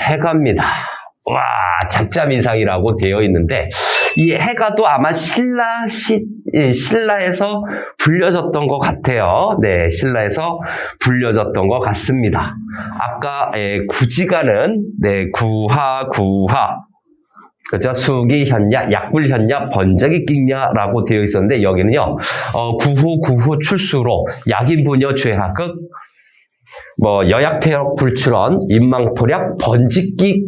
해가입니다. 와, 작잠 이상이라고 되어 있는데, 이 해가도 아마 신라, 시, 예, 신라에서 불려졌던 것 같아요. 네, 신라에서 불려졌던 것 같습니다. 아까, 예, 구지가는, 네, 구하, 구하. 그죠? 수기 현야, 약불 현야, 번쩍이 낑냐라고 되어 있었는데, 여기는요, 어, 구호, 구호 출수로, 약인 부녀 죄하극, 뭐 여약폐역 불출원, 인망포략, 번직기,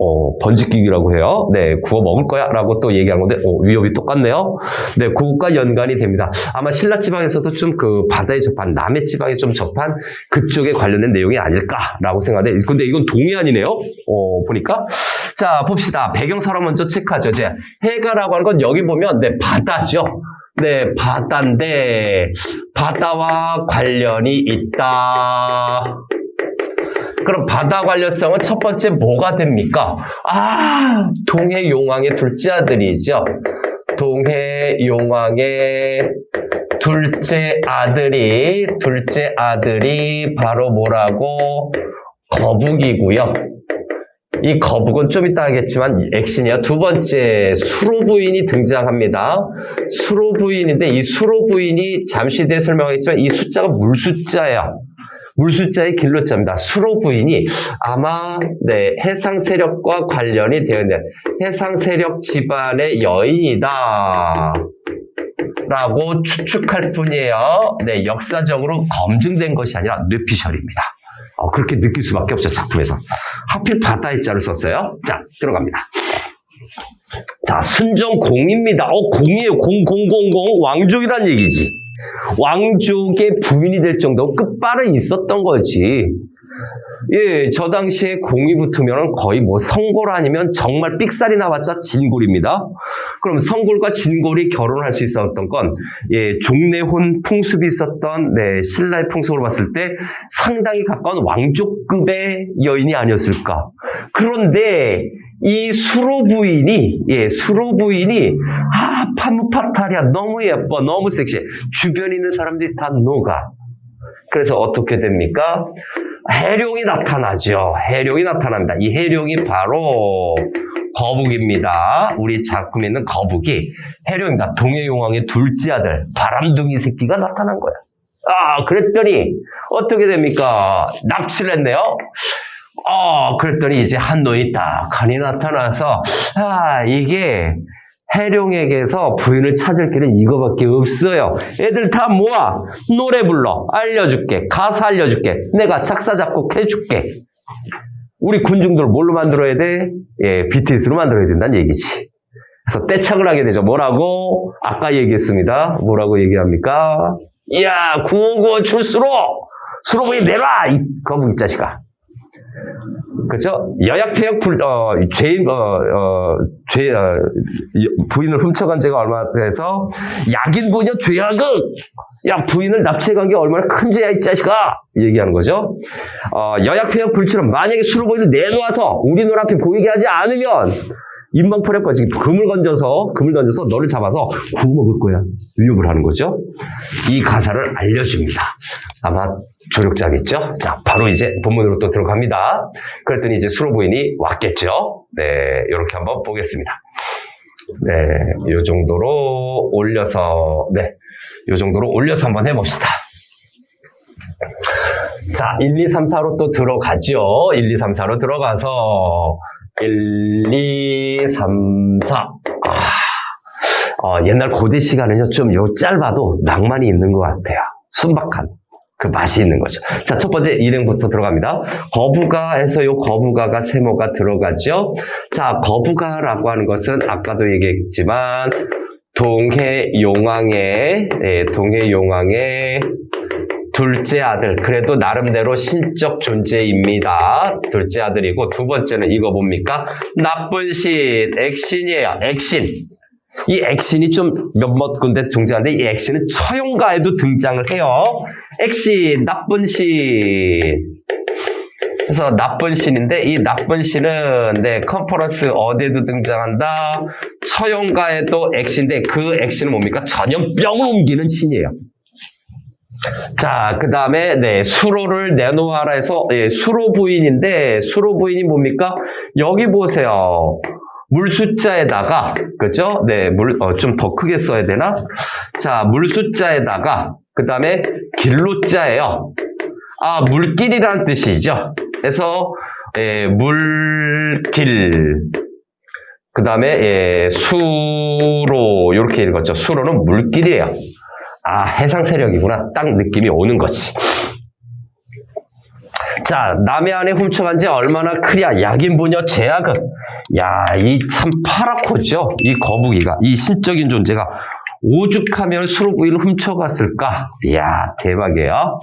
어, 번직기라고 해요. 네, 구워 먹을 거야 라고 또 얘기한 건데, 어, 위협이 똑같네요. 네, 그것과 연관이 됩니다. 아마 신라 지방에서도 좀 그 바다에 접한 남해 지방에 좀 접한 그쪽에 관련된 내용이 아닐까라고 생각하는데, 근데 이건 동해안이네요. 어, 보니까 자 봅시다. 배경사로 먼저 체크하죠. 이제 해가라고 하는 건 여기 보면 네 바다죠. 네, 바다인데 바다와 관련이 있다. 그럼 바다 관련성은 첫 번째 뭐가 됩니까? 아, 동해 용왕의 둘째 아들이죠. 동해 용왕의 둘째 아들이 둘째 아들이 바로 뭐라고 거북이고요. 이 거북은 좀 이따 하겠지만 액신이요. 두 번째 수로 부인이 등장합니다. 수로 부인인데 이 수로 부인이 잠시 뒤에 설명하겠지만 이 숫자가 물 숫자예요. 물숫자의 길로자입니다. 수로 부인이 아마 네, 해상 세력과 관련이 되어 있는 해상 세력 집안의 여인이다. 라고 추측할 뿐이에요. 네, 역사적으로 검증된 것이 아니라 뇌피셜입니다. 어, 그렇게 느낄 수밖에 없죠, 작품에서. 하필 바다의 자를 썼어요. 자, 들어갑니다. 자, 순정공입니다. 어, 공이에요. 공, 공, 공, 공. 왕족이란 얘기지. 왕족의 부인이 될 정도 끝발은 있었던 거지. 예, 저 당시에 공이 붙으면 거의 뭐 성골 아니면 정말 삑살이 나왔자 진골입니다. 그럼 성골과 진골이 결혼할 수 있었던 건, 예, 종례혼 풍습이 있었던, 네, 신라의 풍속으로 봤을 때 상당히 가까운 왕족급의 여인이 아니었을까. 그런데 이 수로 부인이, 예, 수로 부인이, 아, 파무파탈이야. 너무 예뻐. 너무 섹시해. 주변에 있는 사람들이 다 녹아. 그래서 어떻게 됩니까? 해룡이 나타나죠. 해룡이 나타납니다. 이 해룡이 바로 거북입니다. 우리 작품에 있는 거북이 해룡입니다. 동해용왕의 둘째 아들 바람둥이 새끼가 나타난 거야. 아, 그랬더니 어떻게 됩니까? 납치를 했네요. 어, 그랬더니 이제 한 놈이 딱하니 나타나서 아, 이게 해룡에게서 부인을 찾을 길은 이거밖에 없어요. 애들 다 모아. 노래 불러. 알려줄게. 가사 알려줄게. 내가 작사, 작곡 해줄게. 우리 군중들 뭘로 만들어야 돼? 예, BTS로 만들어야 된다는 얘기지. 그래서 떼창을 하게 되죠. 뭐라고? 아까 얘기했습니다. 뭐라고 얘기합니까? 야, 구호구호 출수로! 수로부인 내놔! 이 거북이 자식아. 그죠? 여약 폐역 불, 어, 죄인, 어, 어, 죄, 어, 부인을 훔쳐간 죄가 얼마나 돼서, 약인 부녀 죄악은, 야, 부인을 납치해간 게 얼마나 큰 죄야, 이 자식아! 얘기하는 거죠. 어, 여약 폐역 불처럼 만약에 수로부인을 내놓아서 우리 눈앞에 보이게 하지 않으면, 인방포략 거지 금을 건져서 금을 던져서 너를 잡아서 구워 먹을 거야 위협을 하는 거죠. 이 가사를 알려줍니다. 아마 조력자겠죠. 자, 바로 이제 본문으로 또 들어갑니다. 그랬더니 이제 수로 부인이 왔겠죠. 네, 이렇게 한번 보겠습니다. 네, 요 정도로 올려서 네, 요 정도로 올려서 한번 해봅시다. 자, 1, 2, 3, 4로 또 들어가죠. 1, 2, 3, 4로 들어가서 1, 2, 3, 4. 아, 어, 옛날 고대 시간은요, 좀 요 짧아도 낭만이 있는 것 같아요. 순박한. 그 맛이 있는 거죠. 자, 첫 번째 일행부터 들어갑니다. 거부가에서 요 거부가가 세모가 들어가죠. 자, 거부가라고 하는 것은 아까도 얘기했지만, 동해 용왕의, 네, 동해 용왕의 둘째 아들, 그래도 나름대로 신적 존재입니다. 둘째 아들이고, 두 번째는 이거 뭡니까? 나쁜 신, 액신이에요. 액신. 이 액신이 좀 몇몇 군데 등장하는데, 이 액신은 처용가에도 등장을 해요. 액신, 나쁜 신. 그래서 나쁜 신인데, 이 나쁜 신은, 네, 컨퍼런스 어디에도 등장한다. 처용가에도 액신인데, 그 액신은 뭡니까? 전염병을 옮기는 신이에요. 자, 그 다음에, 네, 수로를 내놓아라 해서, 예, 수로 부인인데, 수로 부인이 뭡니까? 여기 보세요. 물 숫자에다가, 그죠? 네, 물, 어, 좀더 크게 써야 되나? 자, 물 숫자에다가, 그 다음에 길로자예요. 아, 물길이라는 뜻이죠. 그래서, 예, 물길. 그 다음에, 예, 수로, 이렇게 읽었죠. 수로는 물길이에요. 아, 해상 세력이구나. 딱 느낌이 오는 거지. 자, 남의 안에 훔쳐간 지 얼마나 크랴. 약인부녀 제약은. 야, 이 참 파랗고죠. 이 거북이가. 이 신적인 존재가 오죽하면 수로부위를 훔쳐갔을까? 이야, 대박이에요.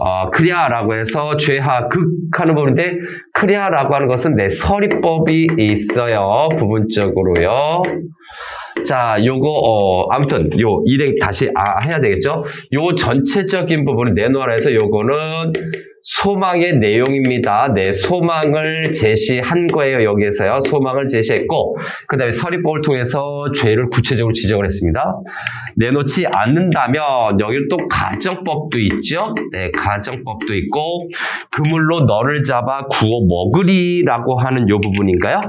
어, 크랴라고 해서 죄하, 극 하는 부분인데, 크랴라고 하는 것은 내 서리법이 있어요. 부분적으로요. 자, 요거, 어, 아무튼, 요, 일행 다시, 아, 해야 되겠죠? 요 전체적인 부분을 내놓아라 해서 요거는 소망의 내용입니다. 네, 소망을 제시한 거예요. 여기에서요. 소망을 제시했고, 그 다음에 서리법을 통해서 죄를 구체적으로 지적을 했습니다. 내놓지 않는다면, 여기는 또 가정법도 있죠? 네, 가정법도 있고, 그물로 너를 잡아 구워 먹으리라고 하는 요 부분인가요?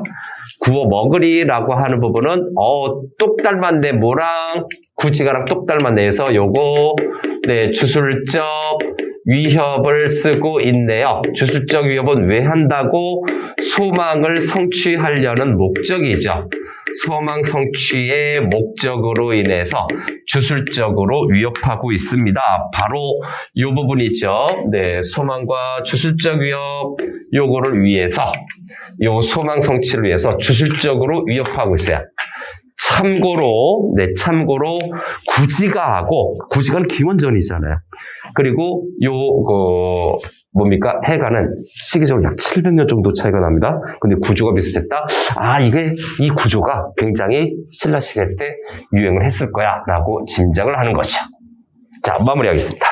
구워 먹으리라고 하는 부분은 어, 똑 닮았네. 뭐랑 구지가랑 똑 닮았네 해서 요거 네, 주술적 위협을 쓰고 있네요. 주술적 위협은 왜 한다고? 소망을 성취하려는 목적이죠. 소망 성취의 목적으로 인해서 주술적으로 위협하고 있습니다. 바로 이 부분이죠. 네, 소망과 주술적 위협 요거를 위해서 요 소망 성취를 위해서 주술적으로 위협하고 있어요. 참고로, 네, 참고로 구지가하고 구지가는 기원전이잖아요. 그리고 요, 그, 뭡니까? 해가는 시기적으로 약 700년 정도 차이가 납니다. 근데 구조가 비슷했다? 아, 이게, 이 구조가 굉장히 신라 시대 때 유행을 했을 거야. 라고 짐작을 하는 거죠. 자, 마무리하겠습니다.